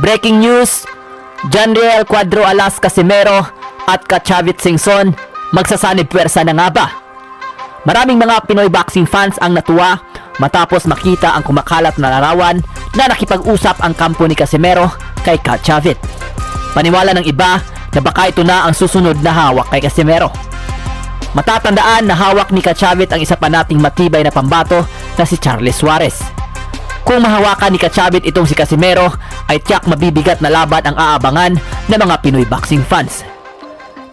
Breaking news, Janriel Cuadro Alas Casimero at Kachavit Singson magsasanib puwersa na nga ba? Maraming mga Pinoy boxing fans ang natuwa matapos makita ang kumakalat na larawan na nakipag-usap ang kampo ni Casimero kay Kachavit. Paniwala ng iba na baka ito na ang susunod na hawak kay Casimero. Matatandaan na hawak ni Kachavit ang isa pa nating matibay na pambato na si Charles Suarez. Kung mahawakan ni Kachabit itong si Casimero, ay tiyak mabibigat na laban ang aabangan ng mga Pinoy boxing fans.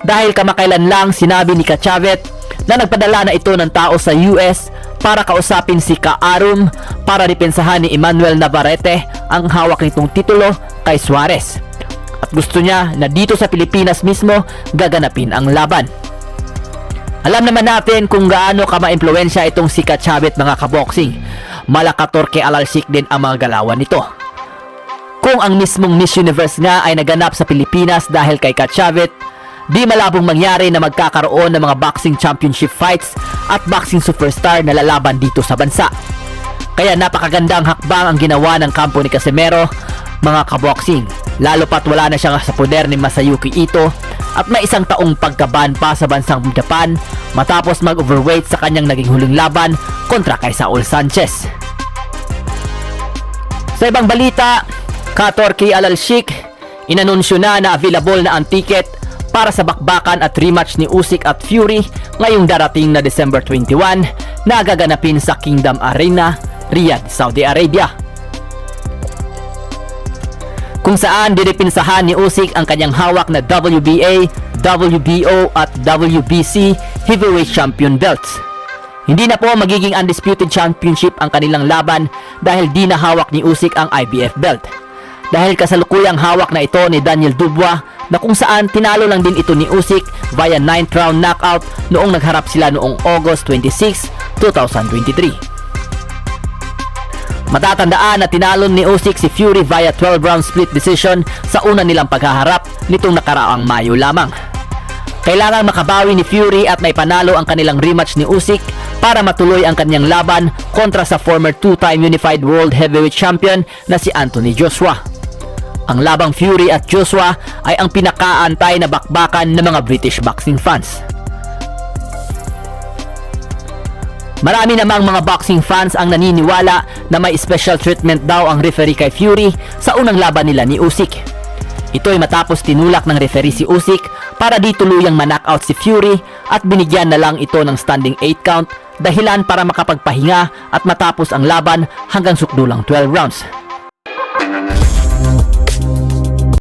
Dahil kamakailan lang sinabi ni Kachabit na nagpadala na ito ng tao sa US para kausapin si Kaarum para depensahan ni Emmanuel Navarrete ang hawak nitong titulo kay Suarez. At gusto niya na dito sa Pilipinas mismo gaganapin ang laban. Alam naman natin kung gaano ka ma-impluensya itong si Kachabit mga kaboxing. Malakator kay Alalsik din ang mga galawan nito. Kung ang mismong Miss Universe nga ay naganap sa Pilipinas dahil kay Kachabit, di malabong mangyari na magkakaroon ng mga boxing championship fights at boxing superstar na lalaban dito sa bansa. Kaya napakagandang hakbang ang ginawa ng kampo ni Casimero, mga kaboxing. Lalo pat wala na siya sa poder ni Masayuki Ito at may isang taong pagkaban pa sa bansang Japan matapos mag-overweight sa kanyang naging huling laban kontra kay Saul Sanchez. Sa ibang balita, Katorki Alalshik, inanunsyo na na available na ang ticket para sa bakbakan at rematch ni Usyk at Fury ngayong darating na December 21 na gaganapin sa Kingdom Arena, Riyadh, Saudi Arabia. Kung saan didipinsahan ni Usyk ang kanyang hawak na WBA, WBO at WBC heavyweight champion belts. Hindi na po magiging undisputed championship ang kanilang laban dahil di na hawak ni Usyk ang IBF belt. Dahil kasalukuyang hawak na ito ni Daniel Dubois na kung saan tinalo lang din ito ni Usyk via 9th round knockout noong nagharap sila noong August 26, 2023. Matatandaan na tinalo ni Usyk si Fury via 12 round split decision sa una nilang paghaharap nitong nakaraang Mayo lamang. Kailangan makabawi ni Fury at may panalo ang kanilang rematch ni Usyk para matuloy ang kanyang laban kontra sa former two-time Unified World Heavyweight Champion na si Anthony Joshua. Ang labang Fury at Joshua ay ang pinakaantay na bakbakan ng mga British boxing fans. Marami namang mga boxing fans ang naniniwala na may special treatment daw ang referee kay Fury sa unang laban nila ni Usyk. Ito ay matapos tinulak ng referee si Usyk para di tuluyang manockout si Fury at binigyan na lang ito ng standing 8 count dahilan para makapagpahinga at matapos ang laban hanggang sukdulang 12 rounds.